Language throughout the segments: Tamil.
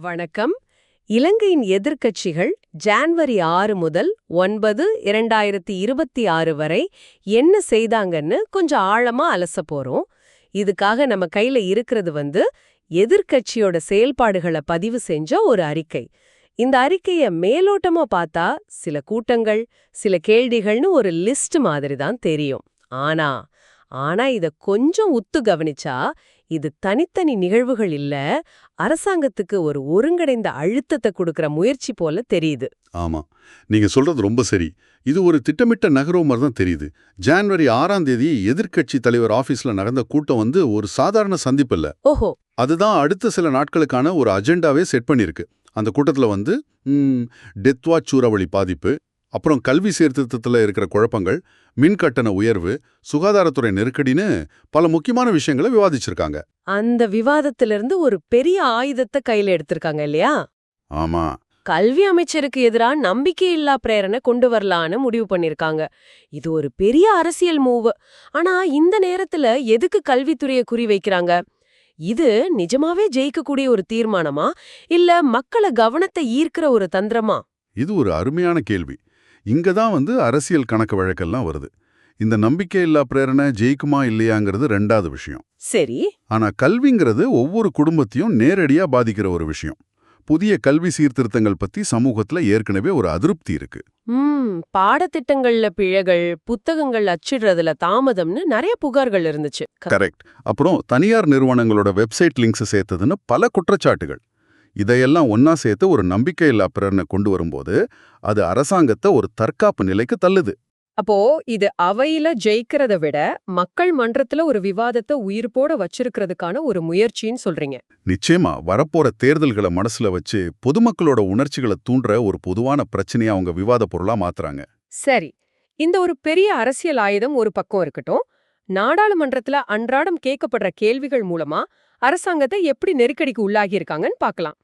வணக்கம். இலங்கையின் எதிர்க்கட்சிகள் ஜான்வரி ஆறு முதல் ஒன்பது இரண்டாயிரத்தி இருபத்தி ஆறு வரை என்ன செய்தாங்கன்னு கொஞ்சம் ஆழமா அலச போறோம். இதுக்காக நம்ம கையில இருக்கிறது வந்து எதிர்க்கட்சியோட செயல்பாடுகளை பதிவு செஞ்ச ஒரு அறிக்கை. இந்த அறிக்கைய மேலோட்டமா பார்த்தா சில கூட்டங்கள் சில கேள்விகள்னு ஒரு லிஸ்ட் மாதிரி தான் தெரியும். ஆனா ஆனா இத கொஞ்சம் உத்து கவனிச்சா இது தனித்தனி நிகழ்வுகள் இல்ல அரசாங்கத்துக்கு ஒரு ஒருங்கிணைந்த அழுத்தத்தை கொடுக்கற முயற்சி போல தெரியுது. ஆமா. நீங்க சொல்றது ரொம்ப சரி. இது ஒரு திட்டமிட்ட நகர்வு மாதிரி தான் தெரியுது. ஜான்வரி ஆறாம் தேதி எதிர்க்கட்சி தலைவர் ஆபீஸ்ல நடந்த கூட்டம் வந்து ஒரு சாதாரண சந்திப்பு இல்ல. ஓஹோ. அதுதான் அடுத்த சில நாட்களுக்கான ஒரு அஜெண்டாவே செட் பண்ணிருக்கு. அந்த கூட்டத்துல வந்து ம், டெத் வாட்ச் சூறாவளி பாதிப்பு அப்புறம் கல்வி சீர்திருத்தத்துல இருக்கிற குழப்பங்கள் மின் கட்டண உயர்வு சுகாதாரத்துறை நெருக்கடின்னு பல முக்கியமான விஷயங்களை விவாதிச்சிருக்காங்க. அந்த விவாதத்திலிருந்து ஒரு பெரிய ஆயுதத்தை கையில எடுத்திருக்காங்க இல்லையா? ஆமா. கல்வி அமைச்சருக்கு எதிரா நம்பிக்கையில்லா பிரேரணை கொண்டு வரலான்னு முடிவு பண்ணிருக்காங்க. இது ஒரு பெரிய அரசியல் மூவ். ஆனா இந்த நேரத்துல எதுக்கு கல்வித்துறைய குறி வைக்கிறாங்க? இது நிஜமாவே ஜெயிக்கக்கூடிய ஒரு தீர்மானமா? இல்ல மக்கள கவனத்தை ஈர்க்கிற ஒரு தந்திரமா? இது ஒரு அருமையான கேள்வி. இங்க தான் வந்து அரசியல் கணக்கு வழக்கெல்லாம் வருது. இந்த நம்பிக்கையில்லா பிரேரணை ஜெயிக்குமா இல்லையாங்கிறது ரெண்டாவது விஷயம். சரி. ஆனா கல்விங்கிறது ஒவ்வொரு குடும்பத்தையும் நேரடியா பாதிக்கிற ஒரு விஷயம். புதிய கல்வி சீர்திருத்தங்கள் பத்தி சமூகத்துல ஏற்கனவே ஒரு அதிருப்தி இருக்கு. பாடத்திட்டங்கள்ல பிழைகள் புத்தகங்கள் அச்சிடுறதுல தாமதம்னு நிறைய புகார்கள் இருந்துச்சு. கரெக்ட். அப்புறம் தனியார் நிறுவனங்களோட வெப்சைட் லிங்க்ஸ் சேர்த்ததுன்னு பல குற்றச்சாட்டுகள். இதையெல்லாம் ஒன்னா சேர்த்து ஒரு நம்பிக்கையில்லா பிரேரணை கொண்டு வரும்போது அது அரசாங்கத்தை ஒரு தற்காப்பு நிலைக்கு தள்ளுது. அப்போ இது அவையில ஜெயிக்கிறத விட மக்கள் மன்றத்துல ஒரு விவாதத்தை உயிர்ப்போட வச்சிருக்கிறதுக்கான ஒரு முயற்சின்னு சொல்றீங்க. நிச்சயமா வரப்போற தேர்தல்களை மனசுல வச்சு பொதுமக்களோட உணர்ச்சிகளை தூண்டுற ஒரு பொதுவான பிரச்சனையை அவங்க விவாத பொருளா மாத்துறாங்க. சரி இந்த ஒரு பெரிய அரசியல் ஆயுதம் ஒரு பக்கம் இருக்கட்டும். நாடாளுமன்றத்துல அன்றாடம் கேட்கப்படுற கேள்விகள் மூலமா அரசாங்கத்தை எப்படி நெருக்கடிக்கு உள்ளாகி இருக்காங்கன்னு பார்க்கலாம்.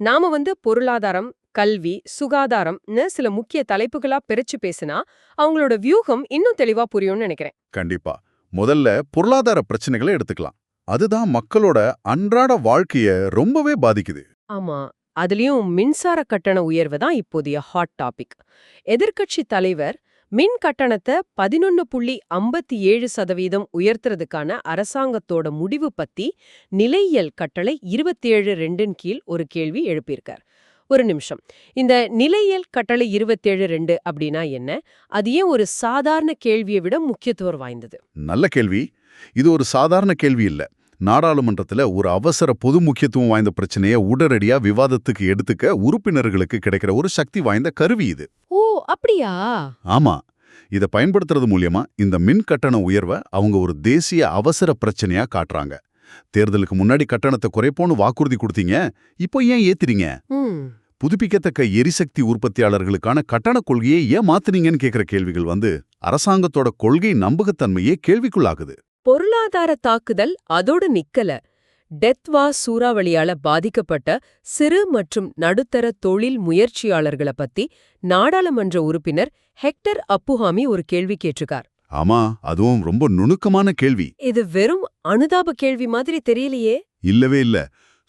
நாம வந்து பொருளாதாரம் கல்வி சுகாதாரம்னு சில முக்கிய தலைப்புகளா பிரிச்சு பேசினா அவங்களோட வியூகம் இன்னும் தெளிவா புரியும்னு நினைக்கிறேன். கண்டிப்பா. முதல்ல பொருளாதார பிரச்சனைகளை எடுத்துக்கலாம். அதுதான் மக்களோட அன்றாட வாழ்க்கைய ரொம்பவே பாதிக்குது. ஆமா. அதுலயும் மின்சார கட்டண உயர்வு தான் இப்போதைய ஹாட் டாபிக் எதிர்க்கட்சி தலைவர் மின் கட்டணத்தை பதினொன்னு புள்ளி ஐம்பத்தி ஏழு சதவீதம் உயர்த்துறதுக்கான அரசாங்கத்தோட முடிவு பத்தி நிலையியல் கட்டளை இருபத்தேழு ரெண்டின் கீழ் ஒரு கேள்வி எழுப்பியிருக்கார். ஒரு நிமிஷம். இந்த நிலையியல் கட்டளை இருபத்தேழு ரெண்டு அப்படின்னா என்ன? அது ஏன் ஒரு சாதாரண கேள்வியை விட முக்கியத்துவம் வாய்ந்தது? நல்ல கேள்வி. இது ஒரு சாதாரண கேள்வி இல்ல. நாடாளுமன்றத்துல ஒரு அவசர பொது முக்கியத்துவம் வாய்ந்த பிரச்சனையை உடனடியா விவாதத்துக்கு எடுத்துக்க உறுப்பினர்களுக்கு கிடைக்கிற ஒரு சக்தி வாய்ந்த கருவி இது. ஓ அப்படியா? ஆமா. இத பயன்படுத்துறது மூலியமா இந்த மின் கட்டண உயர்வை அவங்க ஒரு தேசிய அவசர பிரச்சனையா காட்டுறாங்க தேர்தலுக்கு முன்னாடி கட்டணத்தை குறைப்போன்னு வாக்குறுதி கொடுத்தீங்க இப்போ ஏன் ஏத்துறீங்க? புதுப்பிக்கத்தக்க எரிசக்தி உற்பத்தியாளர்களுக்கான கட்டண கொள்கையை ஏன் மாத்துனீங்கன்னு கேக்குற கேள்விகள் வந்து அரசாங்கத்தோட கொள்கை நம்பகத்தன்மையே கேள்விக்குள்ளாகுது. பொருளாதார தாக்குதல் அதோடு நிக்கல. டெத்வா சூறாவளியால பாதிக்கப்பட்ட சிறு மற்றும் நடுத்தர தொழில் முயற்சியாளர்கள பத்தி நாடாளுமன்ற உறுப்பினர் ஹெக்டர் அப்புஹாமி ஒரு கேள்வி கேட்டிருக்கார். ஆமா அதுவும் ரொம்ப நுணுக்கமான கேள்வி. இது வெறும் அனுதாப கேள்வி மாதிரி தெரியலையே. இல்லவே இல்ல.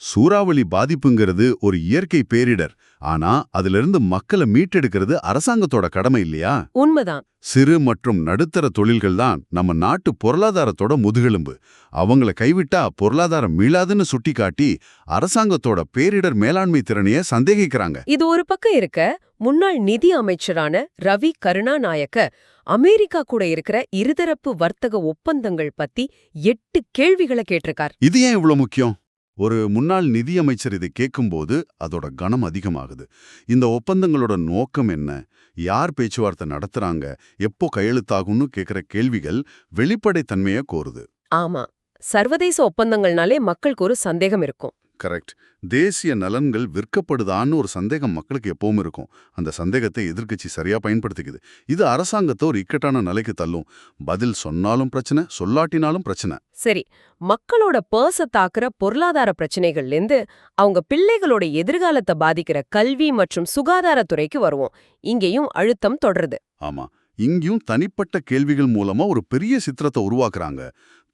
சூறாவளி பாதிப்புங்கிறது ஒரு இயற்கை பேரிடர். ஆனா அதிலிருந்து மக்களை மீட்டெடுக்கிறது அரசாங்கத்தோட கடமை இல்லையா? உண்மைதான். சிறு மற்றும் நடுத்தர தொழில்கள் தான் நம்ம நாட்டு பொருளாதாரத்தோட முதுகெலும்பு. அவங்கள கைவிட்டா பொருளாதாரம் மீளாதுன்னு சுட்டிக்காட்டி அரசாங்கத்தோட பேரிடர் மேலாண்மை திறனைய சந்தேகிக்கிறாங்க. இது ஒரு பக்கம் இருக்க முன்னாள் நிதி அமைச்சரான ரவி கருணாநாயக்க அமெரிக்கா கூட இருக்கிற இருதரப்பு வர்த்தக ஒப்பந்தங்கள் பத்தி எட்டு கேள்விகளை கேட்டிருக்கார். இது ஏன் இவ்வளவு முக்கியம்? ஒரு முன்னாள் நிதியமைச்சர் இதை கேட்கும்போது அதோட கனம் அதிகமாகுது. இந்த ஒப்பந்தங்களோட நோக்கம் என்ன? யார் பேச்சுவார்த்தை நடத்துறாங்க? எப்போ கையெழுத்தாகும்னு கேட்குற கேள்விகள் வெளிப்படைத்தன்மையை கோருது. ஆமா. சர்வதேச ஒப்பந்தங்கள்னாலே மக்களுக்கு ஒரு சந்தேகம் இருக்கும். கரெக்ட் தேசிய நலன்கள் விற்கப்படுதான்னு ஒரு சந்தேகம் மக்களுக்கு எப்பவும் இருக்கும். அந்த சந்தேகத்தை எதிர்க்கட்சி சரியா பயன்படுத்திக்குது. இது அரசாங்கத்தை ஒரு இக்கட்டான நிலைக்கு தள்ளும். பதில் சொன்னாலும் பிரச்சனை சொல்லாட்டினாலும் பிரச்சனை. சரி மக்களோட பர்ஸ தாக்குற பொருளாதார பிரச்சனைகள்லேருந்து அவங்க பிள்ளைகளோட எதிர்காலத்தை பாதிக்கிற கல்வி மற்றும் சுகாதாரத்துறைக்கு வருவோம். இங்கேயும் அழுத்தம் தொடருது. ஆமா இங்கேயும் தனிப்பட்ட கேள்விகள் மூலமா ஒரு பெரிய சித்திரத்தை உருவாக்குறாங்க.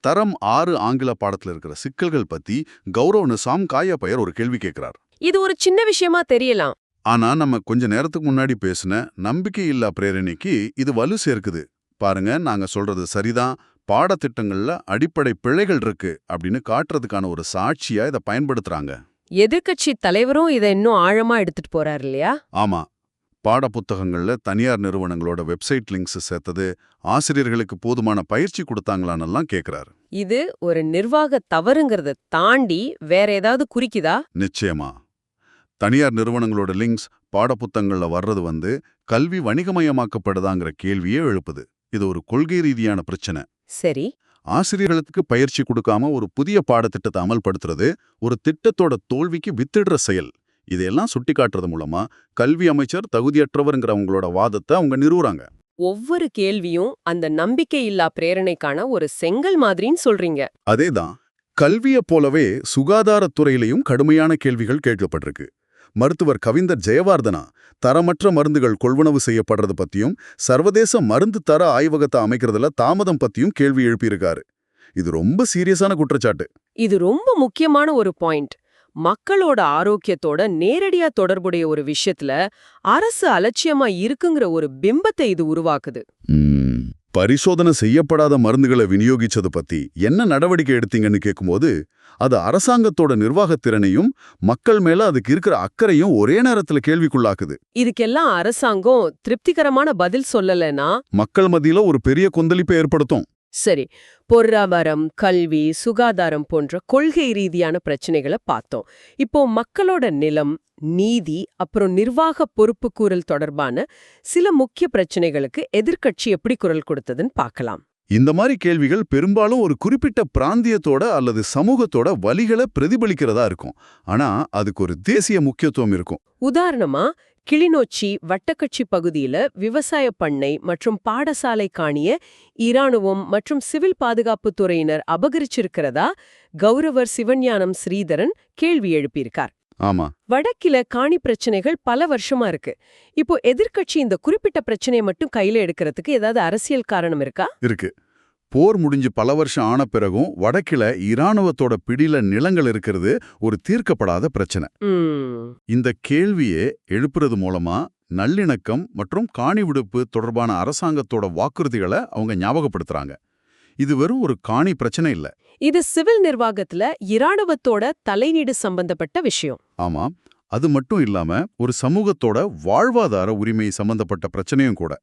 தரம் ஆறு ஆங்கில பாடத்துல இருக்கிற சிக்கல்கள் பத்தி கௌரவ நிசாம் காயப்பயர் ஒரு கேள்வி கேட்கிறார் இது ஒரு சின்ன விஷயமா தெரியலாம். ஆனா நம்ம கொஞ்ச நேரத்துக்கு முன்னாடி பேசின நம்பிக்கை இல்லா பிரேரணைக்கு இது வலு சேர்க்குது. பாருங்க நாங்க சொல்றது சரிதான் பாடத்திட்டங்கள்ல அடிப்படை பிழைகள் இருக்கு அப்படின்னு காட்டுறதுக்கான ஒரு சாட்சியா இதை பயன்படுத்துறாங்க. எதிர்க்கட்சி தலைவரும் இதை இன்னும் ஆழமா எடுத்துட்டு போறாரு இல்லையா? ஆமா. பாடப்புத்தகங்கள்ல தனியார் நிறுவனங்களோட வெப்சைட் லிங்க்ஸ் சேர்த்தது ஆசிரியர்களுக்கு போதுமான பயிற்சி கொடுத்தாங்களான்னெல்லாம் கேக்குறாரு. இது ஒரு நிர்வாக தவறுங்கிறத தாண்டி வேற ஏதாவது குறிக்குதா? நிச்சயமா. தனியார் நிறுவனங்களோட லிங்க்ஸ் பாடப்புத்தகங்கள்ல வர்றது வந்து கல்வி வணிகமயமாக்கப்படுதாங்கிற கேள்வியே எழுப்புது. இது ஒரு கொள்கை ரீதியான பிரச்சனை. சரி. ஆசிரியர்களுக்கு பயிற்சி கொடுக்காம ஒரு புதிய பாடத்திட்டத்தை அமல்படுத்துறது ஒரு திட்டத்தோட தோல்விக்கு வித்திடுற செயல். இதையெல்லாம் சுட்டிக்காட்டுறது மூலமா கல்வி அமைச்சர் தகுதியற்றவருங்கிறவங்களோட வாதத்தை அவங்க நிறுவுறாங்க. ஒவ்வொரு கேள்வியும் அந்த நம்பிக்கை இல்லா பிரேரணைக்கான ஒரு செங்கல் மாதிரின்னு சொல்றீங்க. அதேதான். கல்வியைப் போலவே சுகாதாரத்துறையிலையும் கடுமையான கேள்விகள் கேட்கப்பட்டிருக்கு. மருத்துவர் கவிந்தர் ஜெயவார்தனா தரமற்ற மருந்துகள் கொள்வனவு செய்யப்படுறது பத்தியும் சர்வதேச மருந்து தர ஆய்வகத்தை அமைக்கிறதுல தாமதம் பத்தியும் கேள்வி எழுப்பியிருக்காரு. இது ரொம்ப சீரியஸான குற்றச்சாட்டு. இது ரொம்ப முக்கியமான ஒரு பாயிண்ட். மக்களோட ஆரோக்கியத்தோட நேரடியா தொடர்புடைய ஒரு விஷயத்துல அரசு அலட்சியமா இருக்குங்கிற ஒரு பிம்பத்தை இது உருவாக்குது. ம், பரிசோதனை செய்யப்படாத மருந்துகளை விநியோகிச்சது பத்தி என்ன நடவடிக்கை எடுத்தீங்கன்னு கேட்கும்போது அது அரசாங்கத்தோட நிர்வாகத்திறனையும் மக்கள் மேல அதுக்கு இருக்கிற அக்கறையும் ஒரே நேரத்துல கேள்விக்குள்ளாக்குது. இதுக்கெல்லாம் அரசாங்கம் திருப்திகரமான பதில் சொல்லலைன்னா மக்கள் மத்தியில ஒரு பெரிய கொந்தளிப்பை ஏற்படுத்தும். சரி பொருளாதாரம் கல்வி சுகாதாரம் போன்ற கொள்கை ரீதியான பிரச்சனைகளை பார்த்தோம். இப்போ மக்களோட நிலம் நீதி அப்புறம் நிர்வாக பொறுப்புக்கூறல் தொடர்பான சில முக்கிய பிரச்சனைகளுக்கு எதிர்க்கட்சி எப்படி குரல் கொடுத்ததுன்னு பார்க்கலாம். இந்த மாதிரி கேள்விகள் பெரும்பாலும் ஒரு குறிப்பிட்ட பிராந்தியத்தோட அல்லது சமூகத்தோட வலிகளை பிரதிபலிக்கிறதா இருக்கும். ஆனா அதுக்கு ஒரு தேசிய முக்கியத்துவம் இருக்கும். உதாரணமா கிளிநொச்சி வட்டக்கட்சி பகுதியில விவசாய பண்ணை மற்றும் பாடசாலை காணிய இராணுவம் மற்றும் சிவில் பாதுகாப்புத் துறையினர் அபகரிச்சிருக்கிறதா கௌரவர் சிவஞானம் ஸ்ரீதரன் கேள்வி எழுப்பியிருக்கார். ஆமா. வடக்கில காணி பிரச்சனைகள் பல வருஷமா இருக்கு. இப்போ எதிர்க்கட்சி இந்த குறிப்பிட்ட பிரச்சனையை மட்டும் கையில எடுக்கிறதுக்கு ஏதாவது அரசியல் காரணம் இருக்கா? இருக்கு. போர் முடிஞ்சு பல வருஷம் ஆன பிறகும் வடக்கில இராணுவத்தோட பிடியில நிலங்கள் இருக்கிறது ஒரு தீர்க்கப்படாத பிரச்சனை. இந்த கேள்வியே எழுப்புறது மூலமா நல்லிணக்கம் மற்றும் காணி விடுப்பு தொடர்பான அரசாங்கத்தோட வாக்குறுதிகளை அவங்க ஞாபகப்படுத்துறாங்க. இது வெறும் ஒரு காணி பிரச்சனை இல்ல. இது சிவில் நிர்வாகத்துல இராணுவத்தோட தலையீடு சம்பந்தப்பட்ட விஷயம். ஆமா. அது மட்டும் இல்லாம ஒரு சமூகத்தோட வாழ்வாதார உரிமை சம்பந்தப்பட்ட பிரச்சனையும் கூட.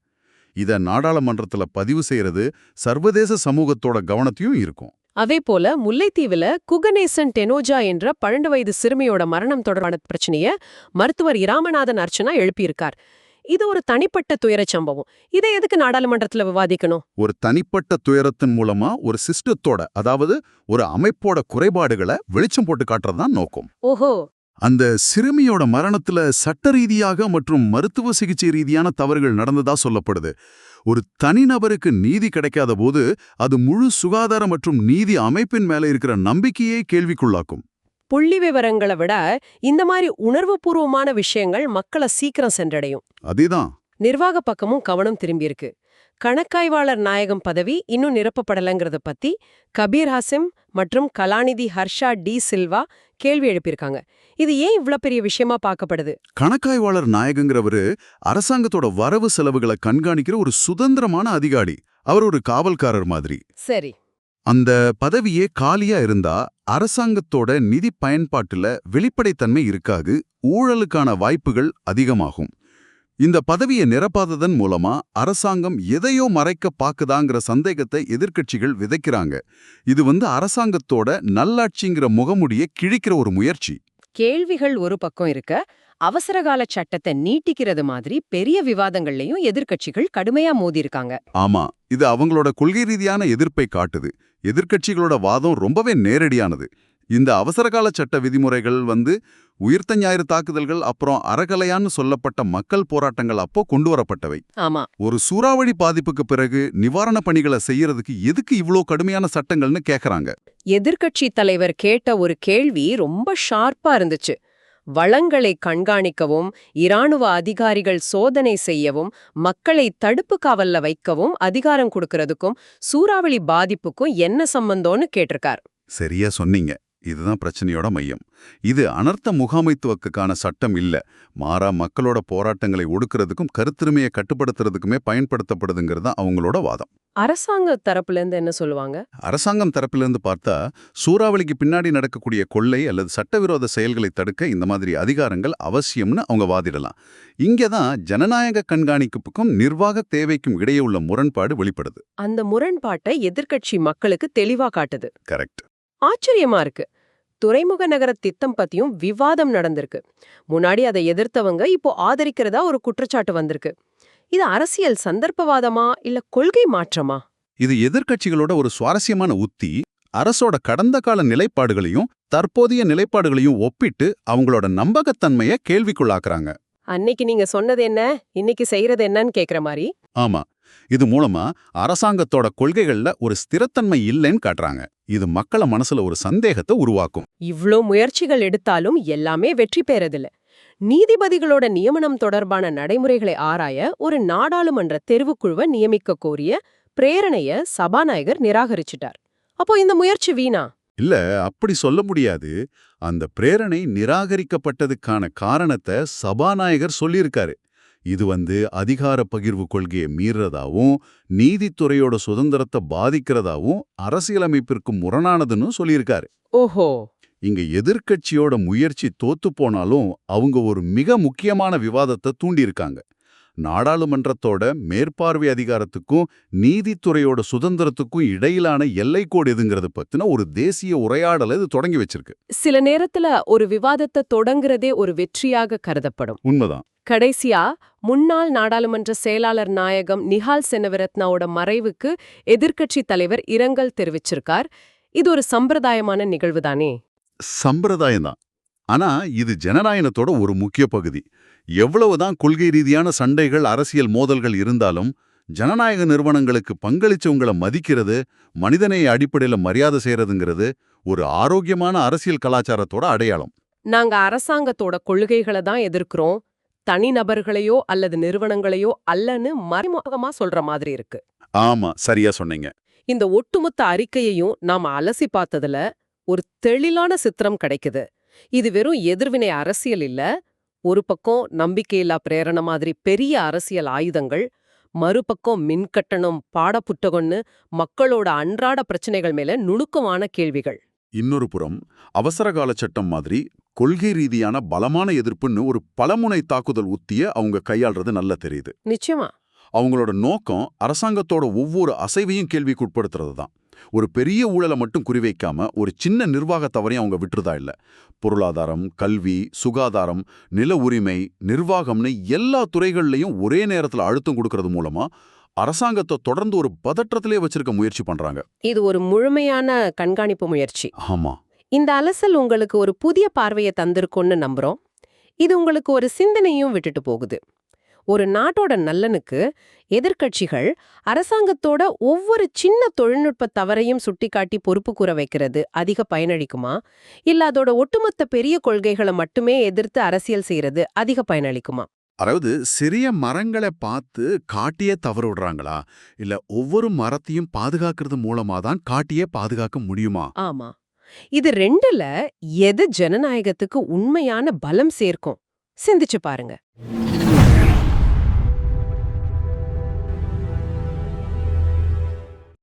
இத நாடாளுமன்றத்துல பதிவு செய்யறது சர்வதேச சமூகத்தோட கவனத்தையும் இருக்கும் அதே போல முல்லைத்தீவுல குகநேசன் டெனோஜா என்ற பன்னெண்டு வயது சிறுமியோட மரணம் தொடர்பான பிரச்சனைய மருத்துவர் இராமநாதன் அர்ச்சனா எழுப்பியிருக்கார். இது ஒரு தனிப்பட்ட துயரச் சம்பவம். இதை எதுக்கு நாடாளுமன்றத்துல விவாதிக்கணும்? ஒரு தனிப்பட்ட துயரத்தின் மூலமா ஒரு சிஸ்டத்தோட அதாவது ஒரு அமைப்போட குறைபாடுகளை வெளிச்சம் போட்டு காட்டுறதுதான் நோக்கம். ஓஹோ! அந்த சிறுமியோட மரணத்துல சட்ட ரீதியாக மற்றும் மருத்துவ சிகிச்சை ரீதியான தவறுகள் நடந்ததா சொல்லப்படுது. ஒரு தனிநபருக்கு நீதி கிடைக்காத போது அது முழு சுகாதார மற்றும் நீதி அமைப்பின் மேல இருக்கிற நம்பிக்கையை கேள்விக்குள்ளாக்கும். புள்ளி விவரங்களை விட இந்த மாதிரி உணர்வுபூர்வமான விஷயங்கள் மக்களை சீக்கிரம் சென்றடையும். அதேதான். நிர்வாக பக்கமும் கவனம் திரும்பியிருக்கு கணக்காய்வாளர் நாயகம் பதவி இன்னும் நிரப்பப்படலைங்கிறத பத்தி கபீர் ஹாசிம் மற்றும் கலாநிதி ஹர்ஷா டி சில்வா கேள்வி எழுப்பியிருக்காங்க. இது ஏன் இவ்ளோ பெரிய விஷயமா பார்க்கப்படுது? கணக்காய்வாளர் நாயகங்கிறவரு அரசாங்கத்தோட வரவு செலவுகளை கண்காணிக்கிற ஒரு சுதந்திரமான அதிகாரி. அவர் ஒரு காவல்காரர் மாதிரி. சரி. அந்த பதவியே காலியா இருந்தா அரசாங்கத்தோட நிதி பயன்பாட்டுல வெளிப்படைத்தன்மை இருக்காது ஊழலுக்கான வாய்ப்புகள் அதிகமாகும். இந்த பதவியை நிரப்பாததன் மூலமா அரசாங்கம் எதையோ மறைக்க பாக்குதாங்கிற சந்தேகத்தை எதிர்க்கட்சிகள் விதைக்கிறாங்க. இது வந்து அரசாங்கத்தோட நல்லாட்சிங்கிற முகமுடியை கிழிக்கிற ஒரு முயற்சி. கேள்விகள் ஒரு பக்கம் இருக்க அவசரகால சட்டத்தை நீட்டிக்கிறது மாதிரி பெரிய விவாதங்கள்லயும் எதிர்க்கட்சிகள் கடுமையா மோதியிருக்காங்க. ஆமா இது அவங்களோட கொள்கை ரீதியான எதிர்ப்பை காட்டுது. எதிர்க்கட்சிகளோட வாதம் ரொம்பவே நேரடியானது. இந்த அவசரகால சட்ட விதிமுறைகள் வந்து உயிர்த்த ஞாயிறு தாக்குதல்கள் அப்புறம் அறகலையான்னு சொல்லப்பட்ட மக்கள் போராட்டங்கள் அப்போ கொண்டு வரப்பட்டவை. ஆமா. ஒரு சூறாவளி பாதிப்புக்கு பிறகு நிவாரண பணிகளை செய்யறதுக்கு எதுக்கு இவ்ளோ கடுமையான சட்டங்கள்னு கேக்குறாங்க? எதிர்க்கட்சி தலைவர் கேட்ட ஒரு கேள்வி ரொம்ப ஷார்ப்பா இருந்துச்சு. வளங்களை கண்காணிக்கவும் இராணுவ அதிகாரிகள் சோதனை செய்யவும் மக்களை தடுப்பு காவல்ல வைக்கவும் அதிகாரம் கொடுக்கறதுக்கும் சூறாவளி பாதிப்புக்கும் என்ன சம்பந்தம்னு கேட்டிருக்கார். சரியா சொன்னீங்க. இதுதான் பிரச்சனையோட மையம். இது அனர்த்த முகாமைத்துவக்குக்கான சட்டம் இல்ல. மாறா மக்களோட போராட்டங்களை ஒடுக்கிறதுக்கும் கருத்துரிமையை கட்டுப்படுத்துறதுக்குமே பயன்படுத்தப்படுதுங்கிறது தான் அவங்களோட வாதம். அரசாங்க தரப்புல இருந்து என்ன சொல்லுவாங்க? அரசாங்கம் தரப்பிலிருந்து பார்த்தா சூறாவளிக்கு பின்னாடி நடக்கக்கூடிய கொள்ளை அல்லது சட்டவிரோத செயல்களை தடுக்க இந்த மாதிரி அதிகாரங்கள் அவசியம்னு அவங்க வாதிடலாம். இங்கே தான் ஜனநாயக கண்காணிப்புக்கும் நிர்வாக தேவைக்கும் இடையே உள்ள முரண்பாடு வெளிப்படுது. அந்த முரண்பாட்டை எதிர்க்கட்சி மக்களுக்கு தெளிவா காட்டுது. கரெக்ட். ஆச்சரியமா இருக்கு. துறைமுக நகர திட்டம் பத்தியும் விவாதம் நடந்திருக்கு. முன்னாடி அதை எதிர்த்தவங்க இப்போ ஆதரிக்கிறதா ஒரு குற்றச்சாட்டு வந்திருக்கு. இது அரசியல் சந்தர்ப்பவாதமா இல்ல கொள்கை மாற்றமா? இது எதிர்க்கட்சிகளோட ஒரு சுவாரஸ்யமான உத்தி அரசோட கடந்த கால நிலைப்பாடுகளையும் தற்போதைய நிலைப்பாடுகளையும் ஒப்பிட்டு அவங்களோட நம்பகத்தன்மையை கேள்விக்குள்ளாக்குறாங்க. அன்னைக்கு நீங்க சொன்னது என்ன? இன்னைக்கு செய்யறது என்னன்னு கேக்குற மாதிரி? ஆமா. இது மூலமா அரசாங்கத்தோட கொள்கைகள்ல ஒரு ஸ்திரத்தன்மை இல்லைன்னு காட்டுறாங்க. இது மக்கள மனசுல ஒரு சந்தேகத்தை உருவாக்கும். இவ்ளோ முயற்சிகள் எடுத்தாலும் எல்லாமே வெற்றி பெறதில்ல. நீதிபதிகளோட நியமனம் தொடர்பான நடைமுறைகளை ஆராய ஒரு நாடாளுமன்ற தெரிவுக்குழுவை நியமிக்க கோரிய பிரேரணைய சபாநாயகர் நிராகரிச்சிட்டார். அப்போ இந்த முயற்சி வீணா? இல்ல அப்படி சொல்ல முடியாது. அந்த பிரேரணை நிராகரிக்கப்பட்டதுக்கான காரணத்தை சபாநாயகர் சொல்லியிருக்காரு. இது வந்து அதிகார பகிர்வு கொள்கையை மீறதாவும் நீதித்துறையோட சுதந்திரத்தை பாதிக்கிறதாவும் அரசியலமைப்பிற்கு முரணானதுன்னு சொல்லியிருக்காரு. ஓஹோ. இங்க எதிர்க்கட்சியோட முயற்சி தோத்து போனாலும் அவங்க ஒரு மிக முக்கியமான விவாதத்தை தூண்டியிருக்காங்க. நாடாளுமன்றத்தோட மேற்பார்வை அதிகாரத்துக்கும் நீதித்துறையோட சுதந்திரத்துக்கும் இடையிலான எல்லைக்கோடு எதுங்கிறது பத்தின ஒரு தேசிய உரையாடலை இது தொடங்கி வச்சிருக்கு. சில நேரத்துல ஒரு விவாதத்தை தொடங்குறதே ஒரு வெற்றியாக கருதப்படும். உண்மைதான். கடைசியா முன்னாள் நாடாளுமன்ற செயலாளர் நாயகம் நிஹால் செனவிரத்னாவோட மறைவுக்கு எதிர்க்கட்சி தலைவர் இரங்கல் தெரிவிச்சிருக்கார். இது ஒரு சம்பிரதாயமான நிகழ்வுதானே? சம்பிரதாயம்தான். ஆனா இது ஜனநாயகத்தோட ஒரு முக்கிய பகுதி. எவ்வளவுதான் கொள்கை ரீதியான சண்டைகள் அரசியல் மோதல்கள் இருந்தாலும் ஜனநாயக நிறுவனங்களுக்கு பங்களிச்சவங்களை மதிக்கிறது மனிதநேய அடிப்படையில மரியாதை செய்யறதுங்கிறது ஒரு ஆரோக்கியமான அரசியல் கலாச்சாரத்தோட அடையாளம். நாங்க அரசாங்கத்தோட கொள்கைகளை தான் எதிர்க்கிறோம். தனிநபர்களையோ அல்லது நிறுவனங்களையோ அல்லன்னு மறைமுகமா சொல்ற மாதிரி இருக்கு. ஆமா சரியா சொன்னீங்க. இந்த ஒட்டுமொத்த அறிக்கையையும் நாம அலசி பார்த்ததுல ஒரு தெளிலான சித்திரம் கிடைக்குது. இது வெறும் எதிர்வினை அரசியல் இல்ல. ஒரு பக்கம் நம்பிக்கையில்லா பிரேரணை மாதிரி பெரிய அரசியல் ஆயுதங்கள் மறுபக்கம் மின்கட்டணம் பாடப்புத்தகம்னு மக்களோட அன்றாட பிரச்சனைகள் மேல நுணுக்கமான கேள்விகள். இன்னொரு புறம் அவசரகால சட்டம் மாதிரி கொள்கை ரீதியான பலமான எதிர்ப்புன்னு ஒரு பலமுனை தாக்குதல் உத்திய அவங்க கையாள்றது நல்லா தெரியுது. நிச்சயமா. அவங்களோட நோக்கம் அரசாங்கத்தோட ஒவ்வொரு அசைவையும் கேள்விக்குட்படுத்துறது தான் ஒரு பெரிய ஊழலை மட்டும் குறிவைக்காம ஒரு சின்ன நிர்வாக தவறையும் அவங்க விட்டுறதா இல்ல. பொருளாதாரம் கல்வி சுகாதாரம் நில உரிமை நிர்வாகம்னு எல்லா துறைகள்லையும் ஒரே நேரத்துல அழுத்தம் கொடுக்கறது மூலமா அரசாங்கத்தை தொடர்ந்து ஒரு பதற்றத்திலே வச்சிருக்க முயற்சி பண்றாங்க. இது ஒரு முழுமையான கண்காணிப்பு முயற்சி. ஆமா. இந்த அலசல் உங்களுக்கு ஒரு புதிய பார்வையை தந்திருக்கும்னு நம்புறோம். இது உங்களுக்கு ஒரு சிந்தனையும் விட்டுட்டு போகுது. ஒரு நாட்டோட நல்லனுக்கு எதிர்க்கட்சிகள் அரசாங்கத்தோட ஒவ்வொரு சின்ன தொழில்நுட்ப தவறையும் சுட்டிக்காட்டி பொறுப்பு கூற வைக்கிறது. அதிக பயனளிக்குமா? இல்ல அதோட ஒட்டுமொத்த பெரிய கொள்கைகளை மட்டுமே எதிர்த்து அரசியல் செய்யறது அதிக பயனளிக்குமா? அதாவது சிறிய மரங்களை பார்த்து காட்டியே தவறு விடுறாங்களா? இல்ல ஒவ்வொரு மரத்தையும் பாதுகாக்கிறது மூலமா தான் காட்டியே பாதுகாக்க முடியுமா? ஆமா. இது ரெண்டுல எது ஜனநாயகத்துக்கு உண்மையான பலம் சேர்க்கும்? சிந்திச்சு பாருங்க.